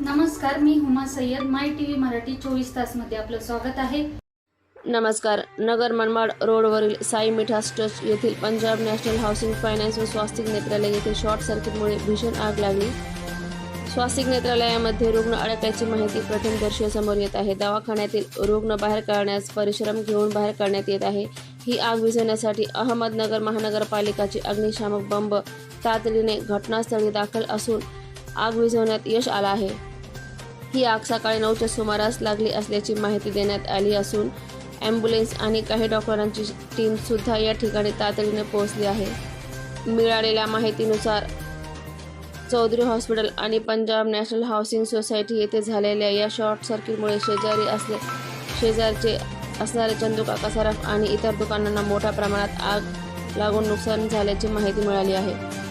नमस्कार मी Huma Sayyad. My T V Marathi चोवीस तासमध्ये आपलं स्वागत आहे. नमस्कार. नगर मनमाड रोडवरील साई मिठास ट्रस्ट येथील पंजाब नॅशनल हाऊसिंग फायनान्स व स्वास्तिक नेत्रालय येथे शॉर्ट सर्किटमुळे भीषण आग लागली. स्वास्तिक नेत्रालयामध्ये रुग्ण अडकल्याची माहिती प्रथमदर्शनीसमोर येत आहे. दवाखान्यातील रुग्ण बाहेर काढण्यास परिश्रम घेऊन बाहेर काढण्यात येत आहे. ही आग विझवण्यासाठी अहमदनगर महानगरपालिकाची अग्निशामक बंब तातडीने घटनास्थळी दाखल असून आग विझवण्यात यश आलं आहे. ही आग सकाळी नऊच्या सुमारास लागली असल्याची माहिती देण्यात आली असून ॲम्ब्युलन्स आणि काही डॉक्टरांची टीम सुद्धा या ठिकाणी तातडीने पोहोचली आहे. मिळालेल्या माहितीनुसार चौधरी हॉस्पिटल आणि पंजाब नॅशनल हाऊसिंग सोसायटी येथे झालेल्या या शॉर्ट सर्किटमुळे शेजारी असले शेजारचे असणारे चंदुकाका सराफ आणि इतर दुकानांना मोठ्या प्रमाणात आग लागून नुकसान झाल्याची माहिती मिळाली आहे.